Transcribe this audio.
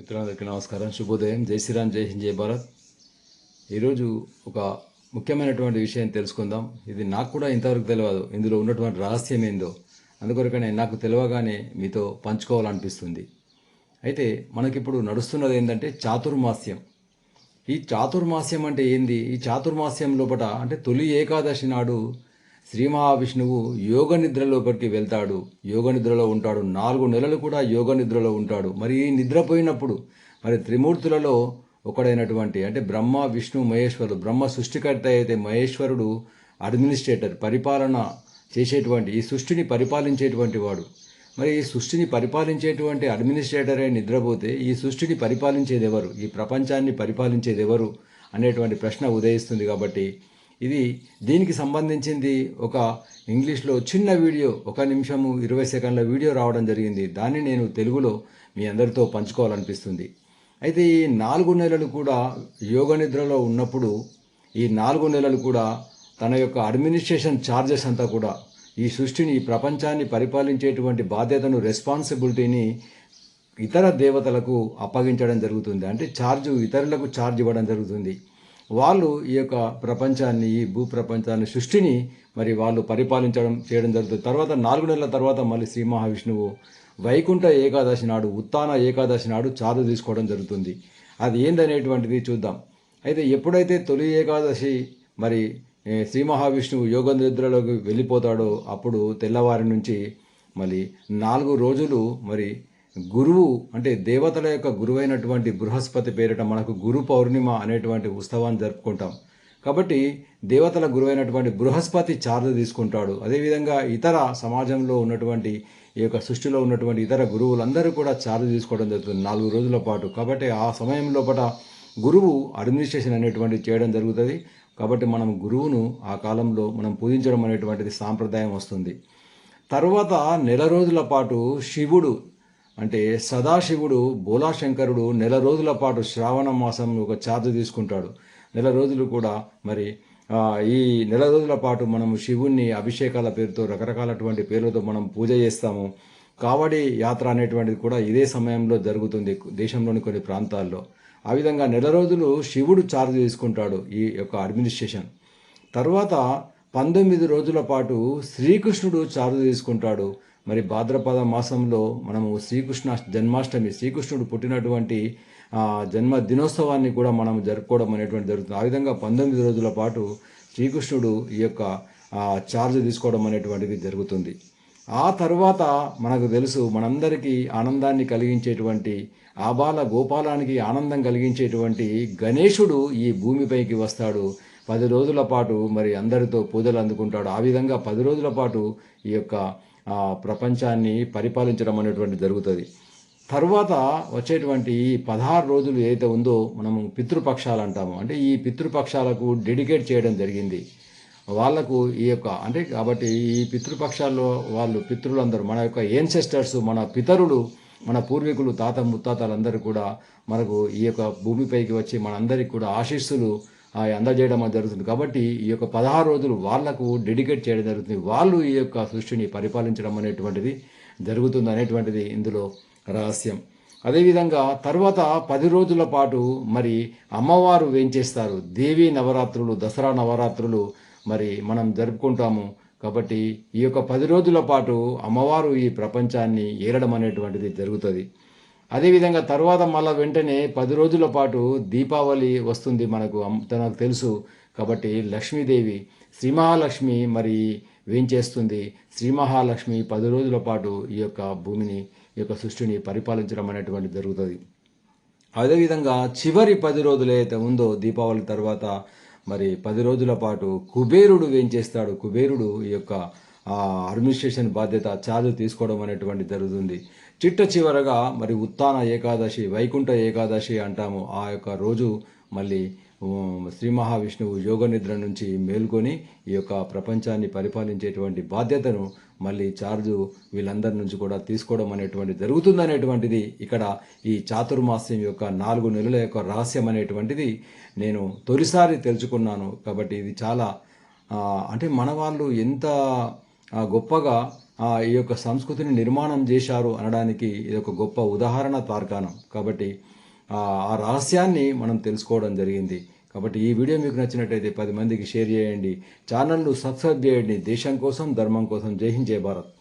మిత్రులందరికీ నమస్కారం. శుభోదయం. జై శ్రీరామ్ జై హింద్ జై భారత్. ఈరోజు ఒక ముఖ్యమైనటువంటి విషయం తెలుసుకుందాం. ఇది నాకు కూడా ఇంతవరకు తెలియదు ఇందులో ఉన్నటువంటి రహస్యం ఏందో అందుకొరకనే నాకు తెలియగానే మీతో పంచుకోవాలనిపిస్తుంది. అయితే మనకిప్పుడు నడుస్తున్నది ఏంటంటే చాతుర్మాస్యం. ఈ చాతుర్మాస్యం అంటే ఏంది? ఈ చాతుర్మాస్యం లోపల అంటే తొలి ఏకాదశి నాడు శ్రీ మహావిష్ణువు యోగ నిద్రలోపలికి వెళ్తాడు. యోగ నిద్రలో ఉంటాడు. నాలుగు నెలలు కూడా యోగ నిద్రలో ఉంటాడు. మరి ఈ నిద్రపోయినప్పుడు మరి త్రిమూర్తులలో ఒకడైనటువంటి అంటే బ్రహ్మ విష్ణు మహేశ్వరుడు బ్రహ్మ సృష్టికర్త అయితే మహేశ్వరుడు అడ్మినిస్ట్రేటర్ పరిపాలన చేసేటువంటి ఈ సృష్టిని పరిపాలించేటువంటి వాడు. మరి ఈ సృష్టిని పరిపాలించేటువంటి అడ్మినిస్ట్రేటరే నిద్రపోతే ఈ సృష్టిని పరిపాలించేది ఎవరు ఈ ప్రపంచాన్ని పరిపాలించేది ఎవరు అనేటువంటి ప్రశ్న ఉదయిస్తుంది కాబట్టి ఇది దీనికి సంబంధించింది ఒక ఇంగ్లీష్లో చిన్న వీడియో ఒక నిమిషము ఇరవై సెకండ్ల వీడియో రావడం జరిగింది. దాన్ని నేను తెలుగులో మీ అందరితో పంచుకోవాలనిపిస్తుంది. అయితే ఈ నాలుగు నెలలు కూడా యోగ నిద్రలో ఉన్నప్పుడు ఈ నాలుగు నెలలు కూడా తన యొక్క అడ్మినిస్ట్రేషన్ ఛార్జెస్ అంతా కూడా ఈ సృష్టిని ఈ ప్రపంచాన్ని పరిపాలించేటువంటి బాధ్యతను రెస్పాన్సిబిలిటీని ఇతర దేవతలకు అప్పగించడం జరుగుతుంది. అంటే ఛార్జు ఇతరులకు ఛార్జ్ ఇవ్వడం జరుగుతుంది. వాళ్ళు ఈ యొక్క ప్రపంచాన్ని ఈ భూ ప్రపంచాన్ని సృష్టిని మరి వాళ్ళు పరిపాలించడం చేయడం జరుగుతుంది. తర్వాత నాలుగు నెలల తర్వాత మళ్ళీ శ్రీ మహావిష్ణువు వైకుంఠ ఏకాదశి నాడు ఉత్తాన ఏకాదశి నాడు చారు తీసుకోవడం జరుగుతుంది. అది ఏందనేటువంటిది చూద్దాం. అయితే ఎప్పుడైతే తొలి ఏకాదశి మరి శ్రీ మహావిష్ణువు యోగ నిద్రలోకి వెళ్ళిపోతాడో అప్పుడు తెల్లవారి నుంచి మళ్ళీ నాలుగు రోజులు మరి గురువు అంటే దేవతల యొక్క గురువైనటువంటి బృహస్పతి పేరిట మనకు గురు పౌర్ణిమ అనేటువంటి ఉత్సవాన్ని జరుపుకుంటాం. కాబట్టి దేవతల గురువైనటువంటి బృహస్పతి చార్జ్ తీసుకుంటాడు. అదేవిధంగా ఇతర సమాజంలో ఉన్నటువంటి ఈ యొక్క సృష్టిలో ఉన్నటువంటి ఇతర గురువులందరూ కూడా చార్జ్ తీసుకోవడం జరుగుతుంది నాలుగు రోజుల పాటు. కాబట్టి ఆ సమయం లోపల గురువు అడ్మినిస్ట్రేషన్ అనేటువంటి చేయడం జరుగుతుంది. కాబట్టి మనం గురువును ఆ కాలంలో మనం పూజించడం అనేటువంటిది సాంప్రదాయం వస్తుంది. తర్వాత నెల రోజుల పాటు శివుడు అంటే సదాశివుడు బోలాశంకరుడు నెల రోజుల పాటు శ్రావణ మాసం ఒక ఛార్జ్ తీసుకుంటాడు. నెల రోజులు కూడా మరి ఈ నెల రోజుల పాటు మనము శివుణ్ణి అభిషేకాల పేరుతో రకరకాలటువంటి పేర్లతో మనం పూజ చేస్తాము. కావడి యాత్ర అనేటువంటిది కూడా ఇదే సమయంలో జరుగుతుంది దేశంలోని కొన్ని ప్రాంతాల్లో. ఆ విధంగా నెల రోజులు శివుడు చార్జ్ తీసుకుంటాడు ఈ యొక్క అడ్మినిస్ట్రేషన్. తర్వాత పంతొమ్మిది రోజుల పాటు శ్రీకృష్ణుడు చార్జ్ తీసుకుంటాడు. మరి భాద్రపద మాసంలో మనము శ్రీకృష్ణ జన్మాష్టమి శ్రీకృష్ణుడు పుట్టినటువంటి జన్మ దినోత్సవాన్ని కూడా మనం జరుపుకోవడం అనేటువంటి జరుగుతుంది. ఆ విధంగా పంతొమ్మిది రోజుల పాటు శ్రీకృష్ణుడు ఈ యొక్క ఛార్జ్ చార్జ్ తీసుకోవడం అనేటువంటిది జరుగుతుంది. ఆ తర్వాత మనకు తెలుసు మనందరికీ ఆనందాన్ని కలిగించేటువంటి ఆబాల గోపాలానికి ఆనందం కలిగించేటువంటి గణేశుడు ఈ భూమిపైకి వస్తాడు. పది రోజుల పాటు మరి అందరితో పూజలు అందుకుంటాడు. ఆ విధంగా పది రోజుల పాటు ఈ యొక్క ఆ, ప్రపంచాన్ని పరిపాలించడం అనేటువంటి జరుగుతుంది. తర్వాత వచ్చేటువంటి ఈ పదహారు రోజులు ఏదైతే ఉందో మనము పితృపక్షాలు అంటాము. అంటే ఈ పితృపక్షాలకు డెడికేట్ చేయడం జరిగింది. వాళ్ళకు ఈ యొక్క అంటే కాబట్టి ఈ పితృపక్షాల్లో వాళ్ళు పితృలందరూ మన యొక్క ఏన్సెస్టర్స్ మన పితరులు మన పూర్వీకులు తాత ముత్తాతలందరూ కూడా మనకు ఈ యొక్క భూమిపైకి వచ్చి మనందరికి కూడా ఆశీస్సులు అందజేయడం జరుగుతుంది. కాబట్టి ఈ యొక్క పదహారు రోజులు వాళ్ళకు డెడికేట్ చేయడం జరుగుతుంది. వాళ్ళు ఈ యొక్క సృష్టిని పరిపాలించడం అనేటువంటిది జరుగుతుంది అనేటువంటిది ఇందులో రహస్యం. అదేవిధంగా తర్వాత పది రోజుల పాటు మరి అమ్మవారు వేంచేస్తారు దేవి నవరాత్రులు దసరా నవరాత్రులు మరి మనం జరుపుకుంటాము. కాబట్టి ఈ యొక్క పది రోజుల పాటు అమ్మవారు ఈ ప్రపంచాన్ని ఏలడం అనేటువంటిది జరుగుతుంది. అదేవిధంగా తర్వాత మళ్ళీ వెంటనే పది రోజుల పాటు దీపావళి వస్తుంది మనకు తనకు తెలుసు. కాబట్టి లక్ష్మీదేవి శ్రీ మహాలక్ష్మి మరి వేంచేస్తుంది శ్రీ మహాలక్ష్మి పది రోజుల పాటు ఈ యొక్క భూమిని ఈ యొక్క సృష్టిని పరిపాలించడం అనేటువంటి జరుగుతుంది. అదేవిధంగా చివరి పది రోజులు ఏదైతే ఉందో దీపావళి తర్వాత మరి పది రోజుల పాటు కుబేరుడు వేంచేస్తాడు కుబేరుడు ఈ యొక్క అడ్మినిస్ట్రేషన్ బాధ్యత ఛార్జ్ తీసుకోవడం అనేటువంటి జరుగుతుంది. చిట్ట చివరగా మరి ఉత్తాన ఏకాదశి వైకుంఠ ఏకాదశి అంటాము. ఆ యొక్క రోజు మళ్ళీ శ్రీ మహావిష్ణువు యోగ నిద్ర నుంచి మేల్కొని ఈ యొక్క ప్రపంచాన్ని పరిపాలించేటువంటి బాధ్యతను మళ్ళీ చార్జు వీళ్ళందరి నుంచి కూడా తీసుకోవడం అనేటువంటి జరుగుతుందనేటువంటిది ఇక్కడ ఈ చాతుర్మాస్యం యొక్క నాలుగు నెలల యొక్క రహస్యం అనేటువంటిది నేను తొలిసారి తెలుసుకున్నాను. కాబట్టి ఇది చాలా అంటే మన వాళ్ళు ఎంత గొప్పగా ఆ, ఈ యొక్క సంస్కృతిని నిర్మాణం చేశారు అనడానికి ఇది ఒక గొప్ప ఉదాహరణ తార్కాణం కాబట్టి ఆ ఆ రహస్యాన్ని మనం తెలుసుకోవడం జరిగింది. కాబట్టి ఈ వీడియో మీకు నచ్చినట్టయితే పది మందికి షేర్ చేయండి. ఛానల్ను సబ్స్క్రైబ్ చేయండి. దేశం కోసం ధర్మం కోసం. జై హింద్ జై భారత్.